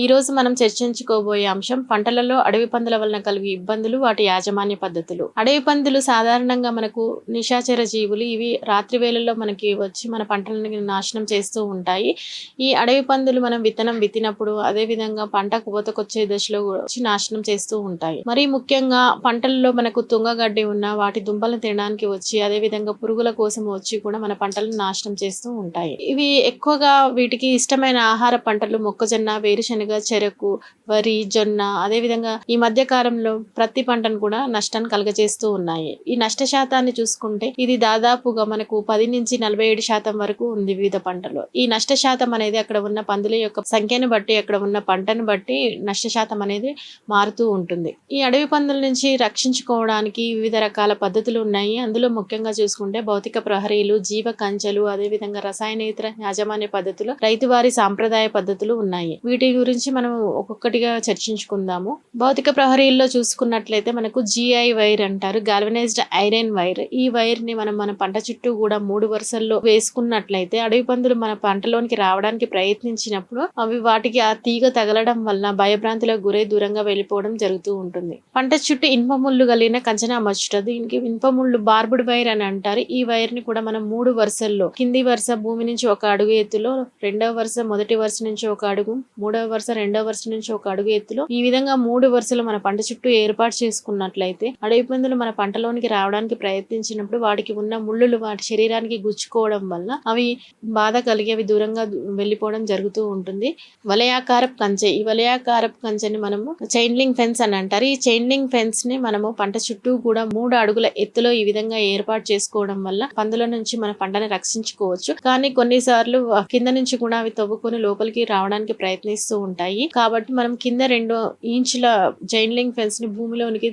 ఈ రోజు మనం చర్చించుకోబోయే అంశం పంటలలో అడవి పందుల వలన కలిగే ఇబ్బందులు వాటి యాజమాన్య పద్ధతులు. అడవి పందులు సాధారణంగా మనకు నిశాచర జీవులు. ఇవి రాత్రి వేళల్లో మనకి వచ్చి మన పంటలను నాశనం చేస్తూ ఉంటాయి. ఈ అడవి పందులు మనం విత్తనం విత్తినప్పుడు అదే విధంగా పంట కోతకొచ్చే దశలో కూడా వచ్చి నాశనం చేస్తూ ఉంటాయి. మరి ముఖ్యంగా పంటలలో మనకు తుంగగడ్డి ఉన్న వాటి దుంపలను తినడానికి వచ్చి అదే విధంగా పురుగుల కోసం వచ్చి కూడా మన పంటలను నాశనం చేస్తూ ఉంటాయి. ఇవి ఎక్కువగా వీటికి ఇష్టమైన ఆహార పంటలు మొక్కజొన్న వేరుశనగ చెరకు వరి జొన్న అదే విధంగా ఈ మధ్య కాలంలో ప్రతి పంటను కూడా నష్టాన్ని కలగజేస్తూ ఉన్నాయి. ఈ నష్ట శాతాన్ని చూసుకుంటే ఇది దాదాపుగా మనకు పది నుంచి నలభై ఏడు శాతం వరకు ఉంది వివిధ పంటలు. ఈ నష్ట శాతం అనేది అక్కడ ఉన్న పందుల యొక్క సంఖ్యను బట్టి అక్కడ ఉన్న పంటను బట్టి నష్ట శాతం అనేది మారుతూ ఉంటుంది. ఈ అడవి పందుల నుంచి రక్షించుకోవడానికి వివిధ రకాల పద్ధతులు ఉన్నాయి. అందులో ముఖ్యంగా చూసుకుంటే భౌతిక ప్రహరీలు జీవ కంచెలు అదే విధంగా రసాయనేతర యాజమాన్య పద్ధతులు రైతువారి సాంప్రదాయ పద్ధతులు ఉన్నాయి. వీటి గురించి మనం ఒక్కొక్కటి ఒక్కొక్కటిగా చర్చించుకుందాము. భౌతిక ప్రహరీల్లో చూసుకున్నట్లయితే మనకు జిఐ వైర్ అంటారు. గాల్వనైజ్డ్ ఐరన్ వైర్ ఈ వైర్ని మనం మన పంట చుట్టూ కూడా మూడు వరుసల్లో వేసుకున్నట్లయితే అడవి పందులు మన పంటలోనికి రావడానికి ప్రయత్నించినప్పుడు అవి వాటికి ఆ తీగ తగలడం వల్ల భయభ్రాంతులకు గురై దూరంగా వెళ్ళిపోవడం జరుగుతూ ఉంటుంది. పంట చుట్టూ ఇనుప ముళ్ళు కలిగిన కంచన అమర్చుట దీనికి ఇనుప ముళ్ళు బార్బుడ్ వైర్ అని అంటారు. ఈ వైర్ని కూడా మనం మూడు వరుసల్లో కింది వరుస భూమి నుంచి ఒక అడుగు ఎత్తులో రెండవ వరుస మొదటి వరుస నుంచి ఒక అడుగు మూడవ వరుస రెండవ వరుస నుంచి ఒక అడుగు ఎత్తులో ఈ విధంగా మూడు వరుసలు మన పంట చుట్టూ ఏర్పాటు చేసుకున్నట్లయితే అడవి పందులు మన పంటలోనికి రావడానికి ప్రయత్నించినప్పుడు వాటికి ఉన్న ముళ్ళులు వాటి శరీరానికి గుచ్చుకోవడం వల్ల అవి బాధ కలిగి అవి దూరంగా వెళ్ళిపోవడం జరుగుతూ ఉంటుంది. వలయాకారపు కంచె ఈ వలయాకారపు కంచెని మనము చైన్లింగ్ ఫెన్స్ అని అంటారు. ఈ చైన్లింగ్ ఫెన్స్ని మనము పంట చుట్టూ కూడా మూడు అడుగుల ఎత్తులో ఈ విధంగా ఏర్పాటు చేసుకోవడం వల్ల పందుల నుంచి మన పంటని రక్షించుకోవచ్చు. కానీ కొన్నిసార్లు కింద నుంచి కూడా అవి తవ్వుకొని లోపలికి రావడానికి ప్రయత్నిస్తూ ఉంటాయి. కాబట్టి మనం కింద రెండు ఇంచుల జైన్లింగ్ లింక్ ఫెన్స్ని భూమిలోనికి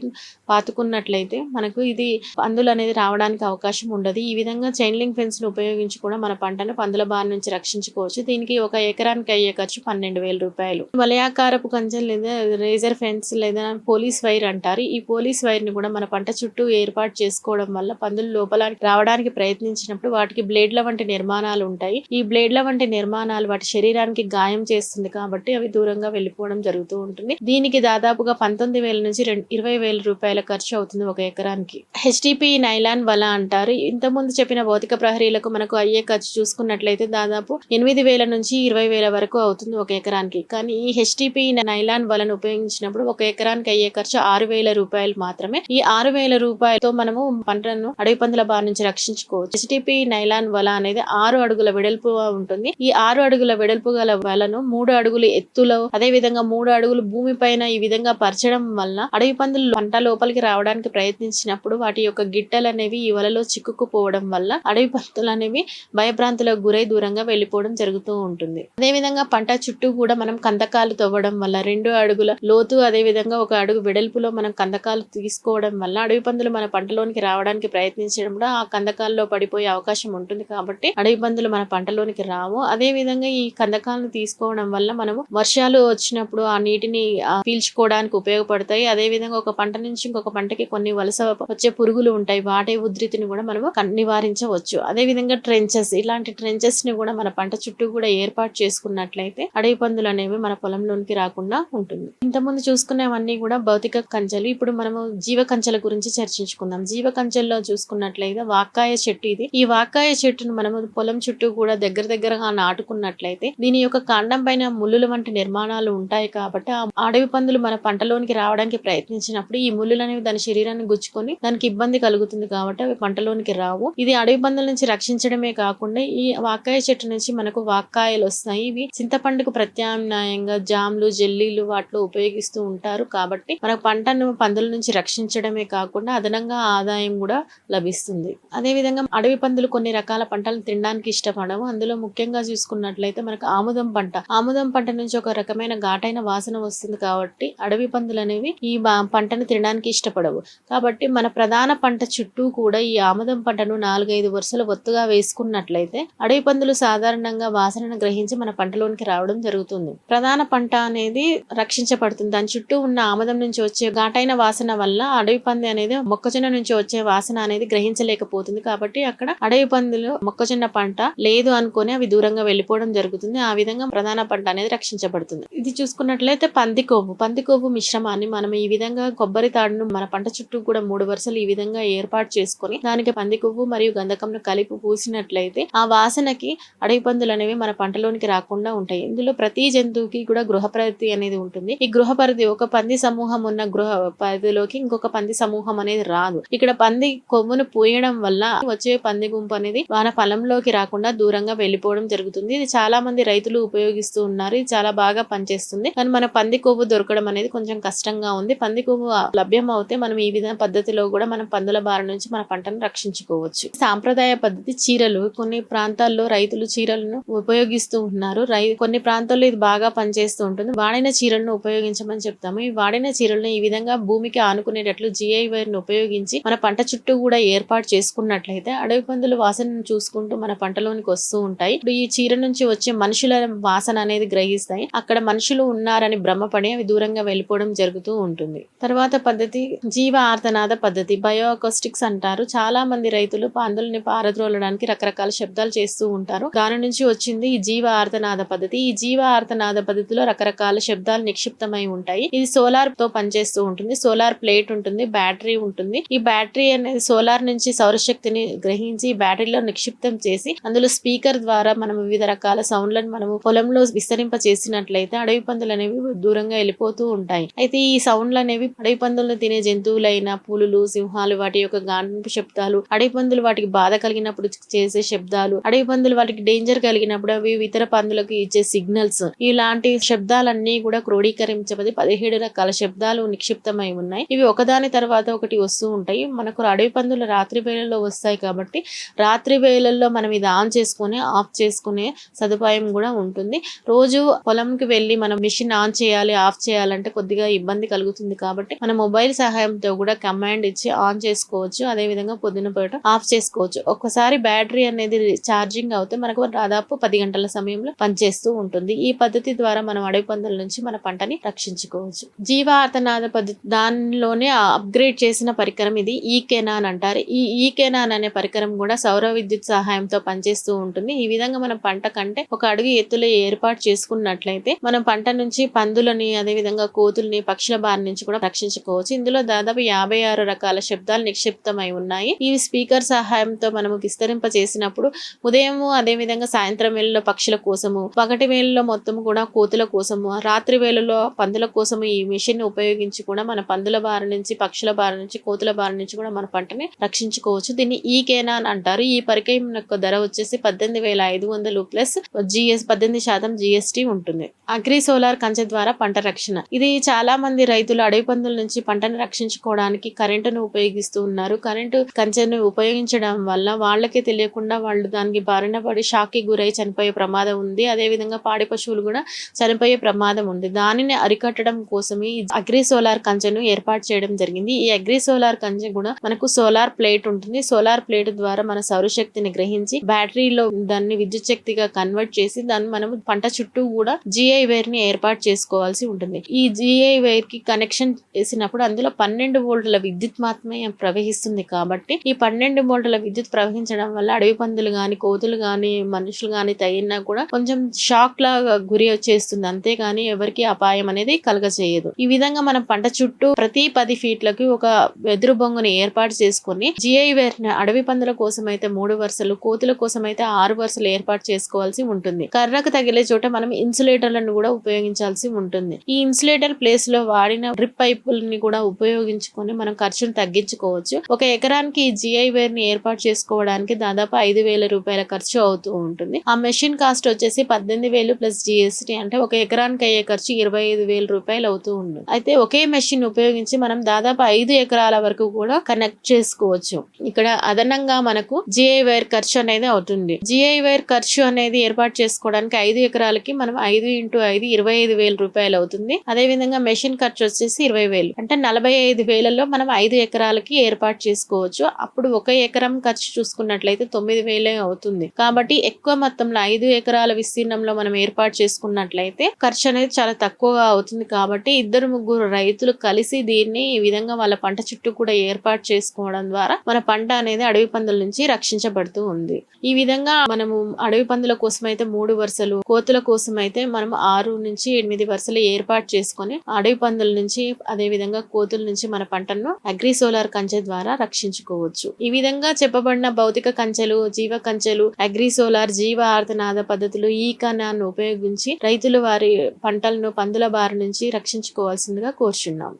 పాతుకున్నట్లయితే మనకు ఇది పందులు అనేది రావడానికి అవకాశం ఉండదు. ఈ విధంగా చైన్లింగ్ ఫెన్స్ని ఉపయోగించి కూడా మన పంటను పందుల బారి నుంచి రక్షించుకోవచ్చు. దీనికి ఒక ఎకరానికి అయ్యే ఖర్చు పన్నెండు వేల రూపాయలు. వలయాకారపు కంచె లేదా రేజర్ ఫెన్స్ లేదా పోలీస్ వైర్ అంటారు. ఈ పోలీస్ వైర్ని కూడా మన పంట చుట్టూ ఏర్పాటు చేసుకోవడం వల్ల పందులు లోపల రావడానికి ప్రయత్నించినప్పుడు వాటికి బ్లేడ్ల వంటి నిర్మాణాలు ఉంటాయి. ఈ బ్లేడ్ల వంటి నిర్మాణాలు వాటి శరీరానికి గాయం చేస్తుంది కాబట్టి అవి దూరంగా వెళ్ళిపోవడం జరుగుతూ ఉంటుంది. దీనికి దాదాపుగా పంతొమ్మిది వేల నుంచి రెండు ఇరవై వేల రూపాయల ఖర్చు అవుతుంది ఒక ఎకరానికి. హెచ్డిపి నైలాన్ వల అంటారు. ఇంతకుముందు చెప్పిన భౌతిక ప్రహరీలకు మనకు అయ్యే ఖర్చు చూసుకున్నట్లయితే దాదాపు ఎనిమిది వేల నుంచి ఇరవై వేల వరకు అవుతుంది ఒక ఎకరానికి. కానీ ఈ హెచ్డిపి నైలాన్ వలను ఉపయోగించినప్పుడు ఒక ఎకరానికి అయ్యే ఖర్చు ఆరు వేల రూపాయలు మాత్రమే. ఈ ఆరు వేల రూపాయలతో మనము పంటను అడవి పందుల బారి నుంచి రక్షించుకోవచ్చు. హెచ్డిపి నైలాన్ వల అనేది ఆరు అడుగుల వెడల్పుగా ఉంటుంది. ఈ ఆరు అడుగుల వెడల్పు గల వలను మూడు అడుగులు ఎత్తులో అదే విధంగా మూడు అడుగులు భూమి పైన ఈ విధంగా పరచడం వల్ల అడవి పందులు పంట లోపలికి రావడానికి ప్రయత్నించినప్పుడు వాటి యొక్క గిట్టలు అనేవి ఈ వలలో చిక్కుకుపోవడం వల్ల అడవి పందులు అనేవి భయభ్రాంతులకు గురై దూరంగా వెళ్ళిపోవడం జరుగుతూ ఉంటుంది. అదే విధంగా పంట చుట్టూ కూడా మనం కందకాలు తవ్వడం వల్ల రెండు అడుగుల లోతు అదే విధంగా ఒక అడుగు వెడల్పులో మనం కందకాలు తీసుకోవడం వల్ల అడవి పందులు మన పంటలోనికి రావడానికి ప్రయత్నించడంలో ఆ కందకాల్లో పడిపోయే అవకాశం ఉంటుంది కాబట్టి అడవి పందులు మన పంటలోనికి రావు. అదే విధంగా ఈ కందకాలను తీసుకోవడం వల్ల మనము వర్షాలు వచ్చినప్పుడు ఆ నీటిని పీల్చుకోవడానికి ఉపయోగపడతాయి. అదే విధంగా ఒక పంట నుంచి ఇంకొక పంటకి కొన్ని వలస వచ్చే పురుగులు ఉంటాయి. వాటి ఉధృతిని కూడా మనము నివారించవచ్చు. అదే విధంగా ట్రెంచెస్ ఇలాంటి ట్రెంచెస్ని కూడా మన పంట చుట్టూ కూడా ఏర్పాటు చేసుకున్నట్లయితే అడవి పందులు అనేవి మన పొలంలోనికి రాకుండా ఉంటుంది. ఇంతకుముందు చూసుకునేవన్నీ కూడా భౌతిక కంచెలు. ఇప్పుడు మనము జీవ కంచెల గురించి చర్చించుకుందాం. జీవ కంచెల్లో చూసుకున్నట్లయితే వాక్కాయ చెట్టు ఇది. ఈ వాక్కాయ చెట్టును మనము పొలం చుట్టూ కూడా దగ్గర దగ్గరగా నాటుకున్నట్లయితే దీని యొక్క కాండం పైన ముళ్ళుల వంటి నిర్మాణాలు ఉంటాయి కాబట్టి ఆ అడవి పందులు మన పంటలోనికి రావడానికి ప్రయత్నించినప్పుడు ఈ ముళ్ళులు అనేవి దాని శరీరాన్ని గుచ్చుకొని దానికి ఇబ్బంది కలుగుతుంది కాబట్టి అవి పంటలోనికి రావు. ఇది అడవి పందుల నుంచి రక్షించడమే కాకుండా ఈ వాక్కాయ చెట్టు నుంచి మనకు వాక్కాయలు వస్తాయి. ఇవి చింతపండుకు ప్రత్యామ్నాయంగా జామ్లు జెల్లీలు వాటిలో ఉపయోగిస్తూ ఉంటారు కాబట్టి మన పంటను పందుల నుంచి రక్షించడమే కాకుండా అదనంగా ఆదాయం కూడా లభిస్తుంది. అదే విధంగా అడవి పందులు కొన్ని రకాల పంటలను తినడానికి ఇష్టపడవు. అందులో ముఖ్యంగా చూసుకున్నట్లయితే మనకు ఆముదం పంట. ఆముదం పంట నుంచి ఒక రకమైన ఘాటైన వాసన వస్తుంది కాబట్టి అడవి పందులు అనేవి ఈ పంటను తినడానికి ఇష్టపడవు. కాబట్టి మన ప్రధాన పంట చుట్టూ కూడా ఈ ఆముదం పంటను నాలుగైదు వరుసలు ఒత్తుగా వేసుకున్నట్లయితే అడవి పందులు సాధారణంగా వాసనను గ్రహించి మన పంటలోనికి రావడం జరుగుతుంది. ప్రధాన పంట అనేది రక్షించబడుతుంది. దాని చుట్టూ ఉన్న ఆముదం నుంచి వచ్చే ఘాటైన వాసన వల్ల అడవి పంది అనేది మొక్కజొన్న నుంచి వచ్చే వాసన అనేది గ్రహించలేకపోతుంది. కాబట్టి అక్కడ అడవి పందులు మొక్కజొన్న పంట లేదు అనుకొని అవి దూరంగా వెళ్ళిపోవడం జరుగుతుంది. ఆ విధంగా ప్రధాన పంట అనేది రక్షించబడుతుంది. ఇది చూసుకున్నట్లయితే చూసుకున్నట్లయితే పంది కొవ్వు పంది కొవ్వు మిశ్రమాన్ని మనం ఈ విధంగా కొబ్బరి తాడును మన పంట చుట్టూ కూడా మూడు వరుసలు ఈ విధంగా ఏర్పాటు చేసుకొని దానికి పంది కొవ్వు మరియు గంధకంను కలిపి పూసినట్లయితే ఆ వాసనకి అడవి పందులు అనేవి మన పంటలోనికి రాకుండా ఉంటాయి. ఇందులో ప్రతి జంతువుకి కూడా గృహపరిధి అనేది ఉంటుంది. ఈ గృహ పరిధి ఒక పంది సమూహం ఉన్న గృహ పరిధిలోకి ఇంకొక పంది సమూహం అనేది రాదు. ఇక్కడ పంది కొవ్వును పూయడం వల్ల వచ్చే పంది గుంపు అనేది మన పొలంలోకి రాకుండా దూరంగా వెళ్ళిపోవడం జరుగుతుంది. ఇది చాలా మంది రైతులు ఉపయోగిస్తూ ఉన్నారు. ఇది చాలా బాగా పనిచేస్తుంది. కానీ మన పంది కొవ్వు దొరకడం అనేది కొంచెం కష్టంగా ఉంది. పంది కొవ్వు లభ్యం అవుతే మనం ఈ విధంగా పద్ధతిలో కూడా మనం పందుల బారి నుంచి మన పంటను రక్షించుకోవచ్చు. సాంప్రదాయ పద్ధతి చీరలు కొన్ని ప్రాంతాల్లో రైతులు చీరలను ఉపయోగిస్తూ ఉన్నారు రై కొన్ని ప్రాంతాల్లో ఇది బాగా పనిచేస్తూ ఉంటుంది. వాడిన చీరలను ఉపయోగించమని చెప్తాము. ఈ వాడిన చీరలను ఈ విధంగా భూమికి ఆనుకునేటట్లు జిఐ వైర్ను ఉపయోగించి మన పంట చుట్టూ కూడా ఏర్పాటు చేసుకున్నట్లయితే అడవి పందులు వాసనను చూసుకుంటూ మన పంటలోనికి వస్తూ ఉంటాయి. ఇప్పుడు ఈ చీర నుంచి వచ్చే మనుషుల వాసన అనేది గ్రహిస్తాయి. అక్కడ మనుషులు ఉన్నారని భ్రమపడి అవి దూరంగా వెళ్ళిపోవడం జరుగుతూ ఉంటుంది. తర్వాత పద్ధతి జీవ ఆర్తనాద పద్ధతి బయోకోస్టిక్స్ అంటారు. చాలా మంది రైతులు పందుల్ని పారద్రోలడానికి రకరకాల శబ్దాలు చేస్తూ ఉంటారు. దాని నుంచి వచ్చింది ఈ జీవ ఆర్తనాద పద్ధతి. ఈ జీవ ఆర్తనాద పద్ధతిలో రకరకాల శబ్దాలు నిక్షిప్తమై ఉంటాయి. ఇది సోలార్తో పనిచేస్తూ ఉంటుంది. సోలార్ ప్లేట్ ఉంటుంది. బ్యాటరీ ఉంటుంది. ఈ బ్యాటరీ అనేది సోలార్ నుంచి సౌరశక్తిని గ్రహించి బ్యాటరీలో నిక్షిప్తం చేసి అందులో స్పీకర్ ద్వారా మనం వివిధ రకాల సౌండ్లను మనము పొలంలో విస్తరింప చేసినట్లయితే అడవి పందులు అనేవి దూరంగా వెళ్ళిపోతూ ఉంటాయి. అయితే ఈ సౌండ్లు అనేవి అడవి పందులను తినే జంతువులైన పులులు సింహాలు వాటి యొక్క గాంపు శబ్దాలు అడవి పందులు వాటికి బాధ కలిగినప్పుడు చేసే శబ్దాలు అడవి పందులు వాటికి డేంజర్ కలిగినప్పుడు అవి ఇతర పందులకు ఇచ్చే సిగ్నల్స్ ఇలాంటి శబ్దాలన్నీ కూడా క్రోడీకరించబడి పదిహేడు రకాల శబ్దాలు నిక్షిప్తమై ఉన్నాయి. ఇవి ఒకదాని తర్వాత ఒకటి వస్తూ ఉంటాయి. మనకు అడవి పందులు రాత్రి వేళల్లో వస్తాయి కాబట్టి రాత్రి వేళల్లో మనం ఇది ఆన్ చేసుకుని ఆఫ్ చేసుకునే సదుపాయం కూడా ఉంటుంది. రోజు పొలంకి వెళ్ళి మనం మిషన్ ఆన్ చేయాలి ఆఫ్ చేయాలంటే కొద్దిగా ఇబ్బంది కలుగుతుంది కాబట్టి మన మొబైల్ సహాయంతో కూడా కమాండ్ ఇచ్చి ఆన్ చేసుకోవచ్చు. అదే విధంగా పొద్దున పూట ఆఫ్ చేసుకోవచ్చు. ఒక్కసారి బ్యాటరీ అనేది ఛార్జింగ్ అవుతే మనకు దాదాపు పది గంటల సమయంలో పనిచేస్తూ ఉంటుంది. ఈ పద్ధతి ద్వారా మనం అడవి పందుల నుంచి మన పంటని రక్షించుకోవచ్చు. జీవార్తనాద పద్ధతి దానిలోనే అప్గ్రేడ్ చేసిన పరికరం ఇది ఈ కెనాన్ అంటారు. ఈ ఈ కెనాన్ అనే పరికరం కూడా సౌర విద్యుత్ సహాయంతో పనిచేస్తూ ఉంటుంది. ఈ విధంగా మనం పంట కంటే ఒక అడుగు ఎత్తులో ఏర్పాటు చేసుకున్నట్లయితే మనం పంట నుంచి పందులని అదే విధంగా కోతుల్ని పక్షుల బారి నుంచి కూడా రక్షించుకోవచ్చు. ఇందులో దాదాపు యాభై ఆరు రకాల శబ్దాలు నిక్షిప్తమై ఉన్నాయి. ఈ స్పీకర్ సహాయంతో మనము విస్తరింప చేసినప్పుడు ఉదయం అదే విధంగా సాయంత్రం వేళలో పక్షుల కోసము పగటి వేళలో మొత్తం కూడా కోతుల కోసము రాత్రి వేళలో పందుల కోసము ఈ మిషన్ ఉపయోగించి కూడా మన పందుల బారి నుంచి పక్షుల బారి నుంచి కోతుల బారి నుంచి కూడా మన పంటని రక్షించుకోవచ్చు. దీన్ని ఈ కేనాన్ అంటారు. ఈ పరికరం యొక్క ధర వచ్చేసి పద్దెనిమిది వేల ఐదు వందలు ప్లస్ జిఎస్ పద్దెనిమిది శాతం జిఎస్టి ఉంటుంది. అగ్రి సోలార్ కంచె ద్వారా పంట రక్షణ. ఇది చాలా మంది రైతులు అడవి పందుల నుంచి పంటను రక్షించుకోవడానికి కరెంటును ఉపయోగిస్తూ ఉన్నారు. కరెంటు కంచెను ఉపయోగించడం వల్ల వాళ్ళకే తెలియకుండా వాళ్ళు దానికి బారిన పడి షాక్కి గురై చనిపోయే ప్రమాదం ఉంది. అదే విధంగా పాడి పశువులు కూడా చనిపోయే ప్రమాదం ఉంది. దానిని అరికట్టడం కోసమే ఈ అగ్రి సోలార్ కంచెను ఏర్పాటు చేయడం జరిగింది. ఈ అగ్రి సోలార్ కంచె కూడా మనకు సోలార్ ప్లేట్ ఉంటుంది. సోలార్ ప్లేట్ ద్వారా మన సౌరశక్తిని గ్రహించి బ్యాటరీలో దాన్ని విద్యుత్ శక్తిగా కన్వర్ట్ చేసి దాన్ని మనం పంట చుట్టూ కూడా జిఐ వేర్ని ఏర్పాటు చేసుకోవాల్సి ఉంటుంది. ఈ జిఐ వైర్కి కనెక్షన్ చేసినప్పుడు అందులో పన్నెండు వోల్టుల విద్యుత్ మాత్రమే ప్రవహిస్తుంది కాబట్టి ఈ పన్నెండు వోల్టుల విద్యుత్ ప్రవహించడం వల్ల అడవి పందులు గాని కోతులు గాని మనుషులు గాని తగినా కూడా కొంచెం షాక్ లాగా గురి వచ్చేస్తుంది. అంతేగాని ఎవరికి అపాయం అనేది కలగచేయదు ఈ విధంగా మనం పంట చుట్టూ ప్రతి పది ఫీట్లకి ఒక వెదురు బొంగుని ఏర్పాటు చేసుకుని జిఐ వేర్ అడవి పందుల కోసం అయితే మూడు వరుసలు కోతుల కోసం అయితే ఆరు వరుసలు ఏర్పాటు చేసుకోవాల్సి ఉంటుంది. కర్రకు తగిలే చోట మనం ఇన్సులేటర్లను కూడా ఉపయోగించాలి. ఉపయోగించాల్సి ఉంటుంది. ఈ ఇన్సులేటర్ ప్లేస్లో వాడిన డ్రిప్ పైపుల్ని కూడా ఉపయోగించుకొని మనం ఖర్చును తగ్గించుకోవచ్చు. ఒక ఎకరానికి ఈ జిఐ వేర్ని ఏర్పాటు చేసుకోవడానికి దాదాపు ఐదు వేల రూపాయల ఖర్చు అవుతూ ఉంటుంది. ఆ మెషిన్ కాస్ట్ వచ్చేసి పద్దెనిమిది వేలు ప్లస్ జిఎస్టి అంటే ఒక ఎకరానికి అయ్యే ఖర్చు ఇరవై ఐదు వేల రూపాయలు అవుతూ ఉంటుంది. అయితే ఒకే మెషిన్ ఉపయోగించి మనం దాదాపు ఐదు ఎకరాల వరకు కూడా కనెక్ట్ చేసుకోవచ్చు. ఇక్కడ అదనంగా మనకు జిఐ వైర్ ఖర్చు అనేది అవుతుంది. జిఐ వైర్ ఖర్చు అనేది ఏర్పాటు చేసుకోవడానికి ఐదు ఎకరాలకి మనం ఐదు ఇంటూ ఐదు ఇరవై ఐదు వేల రూపాయలు అవుతుంది. అదే విధంగా మెషిన్ ఖర్చు వచ్చేసి ఇరవై వేలు. అంటే నలభై ఐదు వేలలో మనం ఐదు ఎకరాలకి ఏర్పాటు చేసుకోవచ్చు. అప్పుడు ఒక ఎకరం ఖర్చు చూసుకున్నట్లయితే తొమ్మిది వేలే అవుతుంది. కాబట్టి ఎక్కువ మొత్తంలో ఐదు ఎకరాల విస్తీర్ణంలో మనం ఏర్పాటు చేసుకున్నట్లయితే ఖర్చు అనేది చాలా తక్కువగా అవుతుంది. కాబట్టి ఇద్దరు ముగ్గురు రైతులు కలిసి దీన్ని ఈ విధంగా వాళ్ళ పంట చుట్టూ కూడా ఏర్పాటు చేసుకోవడం ద్వారా మన పంట అనేది అడవి పందుల నుంచి రక్షించబడుతూ ఉంది. ఈ విధంగా మనము అడవి పందుల కోసం అయితే మూడు వరుసలు కోతుల కోసం అయితే మనం ఆరు నుంచి ఎనిమిది వరుసలు ఏర్పాటు చేసుకొని అడవి పందుల నుంచి అదే విధంగా కోతుల నుంచి మన పంటను అగ్రి సోలార్ కంచె ద్వారా రక్షించుకోవచ్చు. ఈ విధంగా చెప్పబడిన భౌతిక కంచెలు జీవ కంచెలు అగ్రి సోలార్ జీవ ఆర్తనాద పద్ధతులు ఈ కణాన్ని ఉపయోగించి రైతులు వారి పంటలను పందుల బారి నుంచి రక్షించుకోవాల్సిందిగా కోరుచున్నాం.